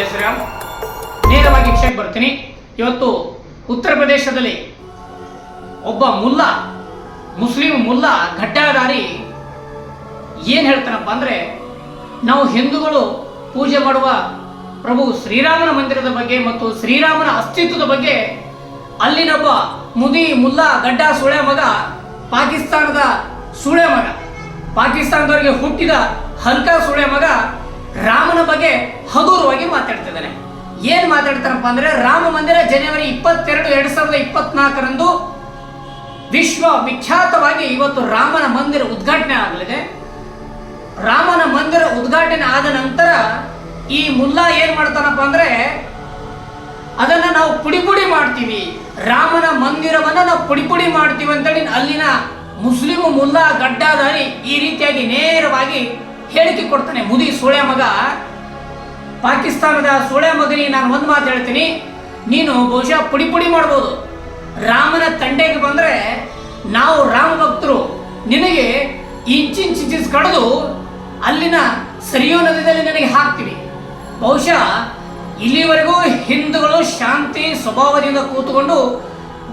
ಜಯ ಶ್ರೀರಾಮ್ ನೇರವಾಗಿ ವಿಷಯಕ್ಕೆ ಬರ್ತೀನಿ. ಇವತ್ತು ಉತ್ತರ ಪ್ರದೇಶದಲ್ಲಿ ಒಬ್ಬ ಮುಲ್ಲಾ, ಮುಸ್ಲಿಂ ಮುಲ್ಲಾ ಘಟ್ಟಾಧಾರಿ ಏನು ಹೇಳ್ತಾನಪ್ಪ ಅಂದರೆ, ನಾವು ಹಿಂದೂಗಳು ಪೂಜೆ ಮಾಡುವ ಪ್ರಭು ಶ್ರೀರಾಮನ ಮಂದಿರದ ಬಗ್ಗೆ ಮತ್ತು ಶ್ರೀರಾಮನ ಅಸ್ತಿತ್ವದ ಬಗ್ಗೆ ಅಲ್ಲಿನೊಬ್ಬ ಮುದಿ ಮುಲ್ಲಾ ಗಡ್ಡ ಸುಳೆ ಮಗ, ಪಾಕಿಸ್ತಾನದ ಸುಳೆ ಮಗ, ಪಾಕಿಸ್ತಾನದವರಿಗೆ ಹುಟ್ಟಿದ ಹಲ್ಕಾ ಸುಳೆ ಮಗ ರಾಮನ ಬಗ್ಗೆ ಹಗುರವಾಗಿ ಮಾತಾಡ್ತಿದ್ದಾನೆ. ಏನ್ ಮಾತಾಡ್ತಾರಪ್ಪ ಅಂದ್ರೆ ರಾಮ ಮಂದಿರ ಜನವರಿ ಇಪ್ಪತ್ತೆರಡು, ಎರಡ್ ಸಾವಿರದ ಇಪ್ಪತ್ನಾಲ್ಕರಂದು ವಿಶ್ವ ವಿಖ್ಯಾತವಾಗಿ ಇವತ್ತು ರಾಮನ ಮಂದಿರ ಉದ್ಘಾಟನೆ ಆಗಲಿದೆ. ರಾಮನ ಮಂದಿರ ಉದ್ಘಾಟನೆ ಆದ ನಂತರ ಈ ಮುಲ್ಲಾ ಏನ್ ಮಾಡ್ತಾನಪ್ಪ ಅಂದ್ರೆ ಅದನ್ನ ನಾವು ಪುಡಿ ಪುಡಿ ಮಾಡ್ತೀವಿ. ರಾಮನ ಮಂದಿರವನ್ನ ನಾವು ಪುಡಿ ಪುಡಿ ಮಾಡ್ತೀವಿ ಅಂತೇಳಿ ಅಲ್ಲಿನ ಮುಸ್ಲಿಂ ಮುಲ್ಲಾ ಗಡ್ಡಾಧಾರಿ ಈ ರೀತಿಯಾಗಿ ನೇರವಾಗಿ ಹೇಳಿಕೆ ಕೊಡ್ತಾನೆ. ಮುದಿ ಸೋಳೆ ಮಗ. ಪಾಕಿಸ್ತಾನದ ಸೋಳೆ ಮಗನಿಗೆ ನಾನು ಒಂದು ಮಾತು ಹೇಳ್ತೀನಿ. ನೀನು ಬಹುಶಃ ಪುಡಿ ಪುಡಿ ಮಾಡ್ಬೋದು. ರಾಮನ ತಂಡೆಗೆ ಬಂದ್ರೆ ನಾವು ರಾಮ ಭಕ್ತರು, ನಿನಗೆ ಇಂಚಿಂಚಿಂಚಿಸ್ ಕಡಿದು ಅಲ್ಲಿನ ಸರಿಯೋ ನದಿಯಲ್ಲಿ ನನಗೆ ಹಾಕ್ತೀವಿ. ಬಹುಶಃ ಇಲ್ಲಿವರೆಗೂ ಹಿಂದೂಗಳು ಶಾಂತಿ ಸ್ವಭಾವದಿಂದ ಕೂತ್ಕೊಂಡು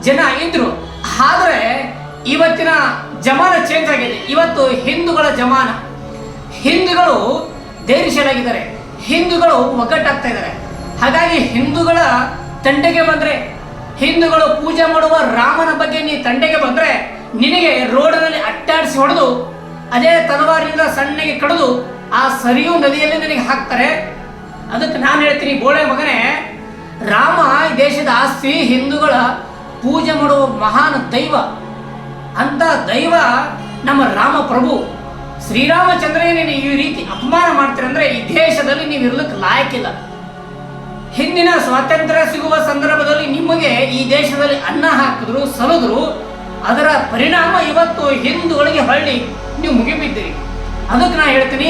ಜನ ಇದ್ರು. ಆದರೆ ಇವತ್ತಿನ ಜಮಾನ ಚೇಂಜ್ ಆಗಿದೆ. ಇವತ್ತು ಹಿಂದೂಗಳ ಜಮಾನ. ಹಿಂದೂಗಳು ಧೈರ್ಯಶಾಲಾಗಿದ್ದಾರೆ. ಹಿಂದೂಗಳು ಒಗ್ಗಟ್ಟಾಗ್ತಾ ಇದ್ದಾರೆ. ಹಾಗಾಗಿ ಹಿಂದೂಗಳ ತಂಡೆಗೆ ಬಂದ್ರೆ, ಹಿಂದೂಗಳು ಪೂಜೆ ಮಾಡುವ ರಾಮನ ಬಗ್ಗೆ ನೀ ತಂಡೆಗೆ ಬಂದ್ರೆ, ನಿನಗೆ ರೋಡಿನಲ್ಲಿ ಅಟ್ಟಾಡಿಸಿ ಹೊಡೆದು, ಅದೇ ತಲವಾರಿನಿಂದ ಸಣ್ಣಗೆ ಕಡಿದು, ಆ ಸರಿಯು ನದಿಯಲ್ಲಿ ನಿನಗೆ ಹಾಕ್ತಾರೆ. ಅದಕ್ಕೆ ನಾನು ಹೇಳ್ತೀನಿ, ಬೋಳೆ ಮಗನೇ, ರಾಮ ಈ ದೇಶದ ಆಸ್ತಿ, ಹಿಂದೂಗಳ ಪೂಜೆ ಮಾಡುವ ಮಹಾನ್ ದೈವ. ಅಂತ ದೈವ ನಮ್ಮ ರಾಮ ಪ್ರಭು. ಶ್ರೀರಾಮಚಂದ್ರನೇ ನೀನು ಈ ರೀತಿ ಅಪಮಾನ ಮಾಡ್ತೀರಂದ್ರೆ ಈ ದೇಶದಲ್ಲಿ ನೀವು ಇರ್ಲಿಕ್ಕೆ ಲಾಯಕ್ಕಿಲ್ಲ ಹಿಂದಿನ ಸ್ವಾತಂತ್ರ್ಯ ಸಿಗುವ ಸಂದರ್ಭದಲ್ಲಿ ನಿಮಗೆ ಈ ದೇಶದಲ್ಲಿ ಅನ್ನ ಹಾಕಿದ್ರು, ಸಲದ್ರು. ಅದರ ಪರಿಣಾಮ ಇವತ್ತು ಹಿಂದೂಗಳಿಗೆ ಹೊಳ್ಳಿ ನೀವು ಮುಗಿಬಿದ್ದೀರಿ. ಅದಕ್ಕೆ ನಾ ಹೇಳ್ತೀನಿ,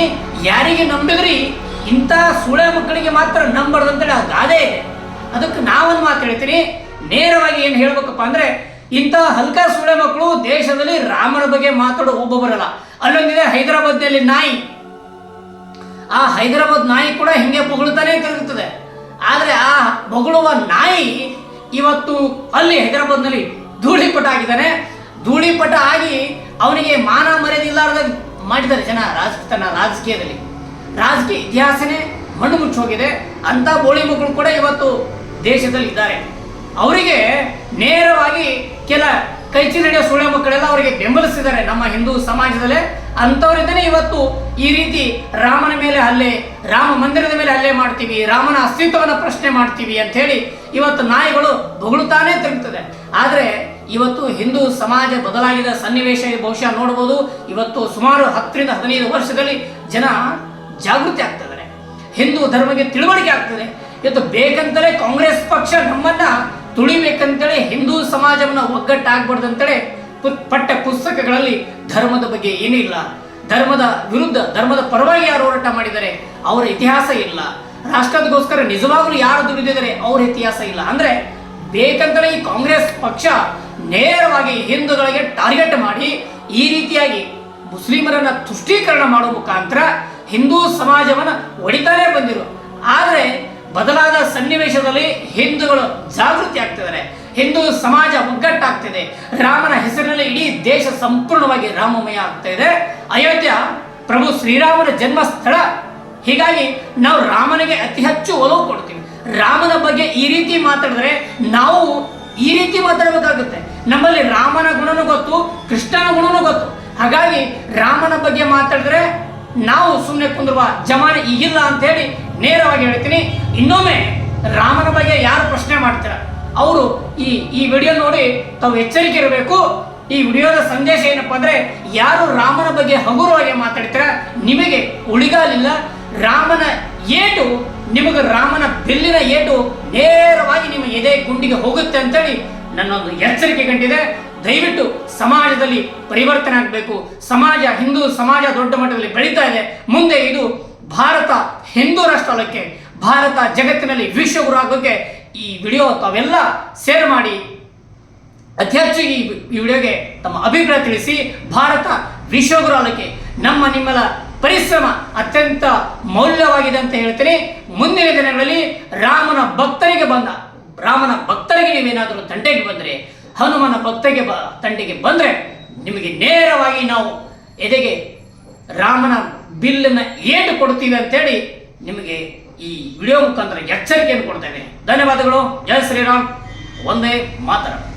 ಯಾರಿಗೆ ನಂಬಿದ್ರಿ, ಇಂಥ ಸುಳೆ ಮಕ್ಕಳಿಗೆ ಮಾತ್ರ ನಂಬರ್ದಂತೇಳಿ ಆ ಗಾದೆ ಇದೆ. ಅದಕ್ಕೆ ನಾವೊಂದು ಮಾತು ಹೇಳ್ತೀನಿ, ನೇರವಾಗಿ ಏನು ಹೇಳ್ಬೇಕಪ್ಪ ಅಂದ್ರೆ ಇಂಥ ಹಲ್ಕ ಸುಳೆ ಮಕ್ಕಳು ದೇಶದಲ್ಲಿ ರಾಮನ ಬಗ್ಗೆ ಮಾತಾಡೋ ಒಬ್ಬೊಬ್ಬರಲ್ಲ ಅಲ್ಲೊಂದಿದೆ ಹೈದರಾಬಾದ್ನಲ್ಲಿ ನಾಯಿ. ಆ ಹೈದರಾಬಾದ್ ನಾಯಿ ಕೂಡ ಹಿಂಗೆ ಬೊಗಳುತ್ತಾನೆ ತಿರುಗುತ್ತದೆ ಆದರೆ ಆ ಬೊಗಳುವ ನಾಯಿ ಇವತ್ತು ಅಲ್ಲಿ ಹೈದರಾಬಾದ್ನಲ್ಲಿ ಧೂಳಿಪಟ ಆಗಿದ್ದಾನೆ. ಧೂಳಿಪಟ ಆಗಿ ಅವನಿಗೆ ಮಾನ ಮರ್ಯಾದೆ ಇಲ್ಲಾರ್ದ ಮಾಡಿದ್ದಾರೆ ಜನ ರಾಜ, ತನ್ನ ರಾಜಕೀಯದಲ್ಲಿ. ರಾಜಕೀಯ ಇತಿಹಾಸನೇ ಮಣ್ಣು ಮುಚ್ಚಿ ಹೋಗಿದೆ. ಅಂತ ಬೋಳಿ ಮಕ್ಕಳು ಕೂಡ ಇವತ್ತು ದೇಶದಲ್ಲಿ ಇದ್ದಾರೆ ಅವರಿಗೆ ನೇರವಾಗಿ ಕೆಲ ಕೈಚಿ ನಡೆಯೋ ಸುಳ್ಳೆ ಮಕ್ಕಳೆಲ್ಲ ಅವರಿಗೆ ಬೆಂಬಲಿಸಿದ್ದಾರೆ ನಮ್ಮ ಹಿಂದೂ ಸಮಾಜದಲ್ಲೇ. ಅಂಥವರಿಂದನೇ ಇವತ್ತು ಈ ರೀತಿ ರಾಮನ ಮೇಲೆ ಅಲ್ಲೇ ರಾಮ ಮಂದಿರದ ಮೇಲೆ ಅಲ್ಲೇ ಮಾಡ್ತೀವಿ, ರಾಮನ ಅಸ್ತಿತ್ವವನ್ನು ಪ್ರಶ್ನೆ ಮಾಡ್ತೀವಿ ಅಂತ ಹೇಳಿ ಇವತ್ತು ನಾಯಿಗಳು ಬೊಗಳುತ್ತಾನೆ ತಿರುಗ್ತದೆ. ಆದರೆ ಇವತ್ತು ಹಿಂದೂ ಸಮಾಜ ಬದಲಾಗಿದ ಸನ್ನಿವೇಶ ಬಹುಶಃ ನೋಡ್ಬೋದು. ಇವತ್ತು ಸುಮಾರು ಹತ್ತರಿಂದ ಹದಿನೈದು ವರ್ಷದಲ್ಲಿ ಜನ ಜಾಗೃತಿ ಆಗ್ತಿದ್ದಾರೆ ಹಿಂದೂ ಧರ್ಮಕ್ಕೆ ತಿಳುವಳಿಕೆ ಆಗ್ತದೆ. ಇವತ್ತು ಬೇಕಂತಲೇ ಕಾಂಗ್ರೆಸ್ ಪಕ್ಷ ನಮ್ಮನ್ನ ತುಳಿಬೇಕಂತೇಳಿ ಹಿಂದೂ ಸಮಾಜವನ್ನ ಒಗ್ಗಟ್ಟಾಗಬಾರ್ದು ಅಂತೇಳಿ ಪಠ್ಯ ಪುಸ್ತಕಗಳಲ್ಲಿ ಧರ್ಮದ ಬಗ್ಗೆ ಏನೂ ಇಲ್ಲ. ಧರ್ಮದ ವಿರುದ್ಧ, ಧರ್ಮದ ಪರವಾಗಿ ಯಾರು ಹೋರಾಟ ಮಾಡಿದರೆ ಅವರ ಇತಿಹಾಸ ಇಲ್ಲ. ರಾಷ್ಟ್ರದಗೋಸ್ಕರ ನಿಜವಾಗ್ಲೂ ಯಾರು ದುಡಿದಿದ್ದಾರೆ ಅವ್ರ ಇತಿಹಾಸ ಇಲ್ಲ. ಅಂದ್ರೆ ಬೇಕಂತಲೇ ಈ ಕಾಂಗ್ರೆಸ್ ಪಕ್ಷ ನೇರವಾಗಿ ಹಿಂದೂಗಳಿಗೆ ಟಾರ್ಗೆಟ್ ಮಾಡಿ ಈ ರೀತಿಯಾಗಿ ಮುಸ್ಲಿಮರನ್ನ ತುಷ್ಟೀಕರಣ ಮಾಡುವ ಮುಖಾಂತರ ಹಿಂದೂ ಸಮಾಜವನ್ನ ಒಡಿತಾನೆ ಬಂದಿರು. ಆದರೆ ಬದಲಾದ ಸನ್ನಿವೇಶದಲ್ಲಿ ಹಿಂದೂಗಳು ಜಾಗೃತಿ ಆಗ್ತಿದ್ದಾರೆ. ಹಿಂದೂ ಸಮಾಜ ಒಗ್ಗಟ್ಟಾಗ್ತಿದೆ. ರಾಮನ ಹೆಸರಿನಲ್ಲಿ ಇಡೀ ದೇಶ ಸಂಪೂರ್ಣವಾಗಿ ರಾಮಮಯ ಆಗ್ತಾ ಇದೆ. ಅಯೋಧ್ಯ, ಪ್ರಭು ಶ್ರೀರಾಮನ ಜನ್ಮಸ್ಥಳ. ಹೀಗಾಗಿ ನಾವು ರಾಮನಿಗೆ ಅತಿ ಹೆಚ್ಚು ಒಲವು ಕೊಡ್ತೀವಿ. ರಾಮನ ಬಗ್ಗೆ ಈ ರೀತಿ ಮಾತಾಡಿದ್ರೆ ನಾವು ಈ ರೀತಿ ಮಾತಾಡಬೇಕಾಗುತ್ತೆ. ನಮ್ಮಲ್ಲಿ ರಾಮನ ಗುಣನೂ ಗೊತ್ತು, ಕೃಷ್ಣನ ಗುಣನೂ ಗೊತ್ತು. ಹಾಗಾಗಿ ರಾಮನ ಬಗ್ಗೆ ಮಾತಾಡಿದ್ರೆ ನಾವು ಸುಮ್ಮನೆ ಕುಂದಿರುವ ಜಮಾನೆ ಈಗಿಲ್ಲ ಅಂತ ಹೇಳಿ ನೇರವಾಗಿ ಹೇಳ್ತೀನಿ, ಇನ್ನೊಮ್ಮೆ ರಾಮನ ಬಗ್ಗೆ ಯಾರು ಪ್ರಶ್ನೆ ಮಾಡ್ತೀರ? ಅವರು ಈ ಈ ವಿಡಿಯೋ ನೋಡಿ ತಾವು ಎಚ್ಚರಿಕೆ ಇರಬೇಕು. ಈ ವಿಡಿಯೋದ ಸಂದೇಶ ಏನಪ್ಪ ಅಂದರೆ, ಯಾರು ರಾಮನ ಬಗ್ಗೆ ಹಗುರವಾಗಿ ಮಾತಾಡ್ತೀರ, ನಿಮಗೆ ಉಳಿಗಾಲಿಲ್ಲ. ರಾಮನ ಏಟು ನಿಮಗೆ ರಾಮನ ಬೆಲ್ಲಿನ ಏಟು ನೇರವಾಗಿ ನಿಮ್ಮ ಎದೆ ಗುಂಡಿಗೆ ಹೋಗುತ್ತೆ ಅಂತೇಳಿ ನನ್ನೊಂದು ಎಚ್ಚರಿಕೆ ಕಂಡಿದೆ. ದಯವಿಟ್ಟು ಸಮಾಜದಲ್ಲಿ ಪರಿವರ್ತನೆ ಆಗಬೇಕು. ಸಮಾಜ ಹಿಂದೂ, ಸಮಾಜ ದೊಡ್ಡ ಮಟ್ಟದಲ್ಲಿ ಬೆಳೀತಾ ಇದೆ. ಮುಂದೆ ಇದು ಭಾರತ ಹಿಂದೂ ರಾಷ್ಟ್ರ ಆಗಕ್ಕೆ ಭಾರತ ಜಗತ್ತಿನಲ್ಲಿ ವಿಶ್ವಗುರು ಆಗೋಕ್ಕೆ ಈ ವಿಡಿಯೋ ತಾವೆಲ್ಲ ಶೇರ್ ಮಾಡಿ. ಅತಿ ಹೆಚ್ಚು ಈ ವಿಡಿಯೋಗೆ ತಮ್ಮ ಅಭಿಪ್ರಾಯ ತಿಳಿಸಿ, ಭಾರತ ವಿಶ್ವಗುರು ಆಗೋಕ್ಕೆ ನಮ್ಮ ನಿಮ್ಮಲ ಪರಿಶ್ರಮ ಅತ್ಯಂತ ಮೌಲ್ಯವಾಗಿದೆ ಅಂತ ಹೇಳ್ತೀನಿ. ಮುಂದಿನ ದಿನಗಳಲ್ಲಿ ರಾಮನ ಭಕ್ತರಿಗೆ ಬಂದ, ರಾಮನ ಭಕ್ತರಿಗೆ ನೀವೇನಾದರೂ ತಂಟೆಗೆ ಬಂದರೆ, ಹನುಮನ ಭಕ್ತರಿಗೆ ಬ ತಂಟೆಗೆ ಬಂದರೆ ನಿಮಗೆ ನೇರವಾಗಿ ನಾವು ಎದೆಗೆ ರಾಮನ ಬಿಲ್ಲನ್ನು ಏಟು ಕೊಡ್ತೀವಿ ಅಂತೇಳಿ ನಿಮಗೆ ಈ ವಿಡಿಯೋ ಮುಖಾಂತರ ಎಚ್ಚರಿಕೆಯನ್ನು ಕೊಡ್ತೇನೆ. ಧನ್ಯವಾದಗಳು. ಜಯ ಶ್ರೀರಾಮ್. ಒಂದೇ ಮಾತರ.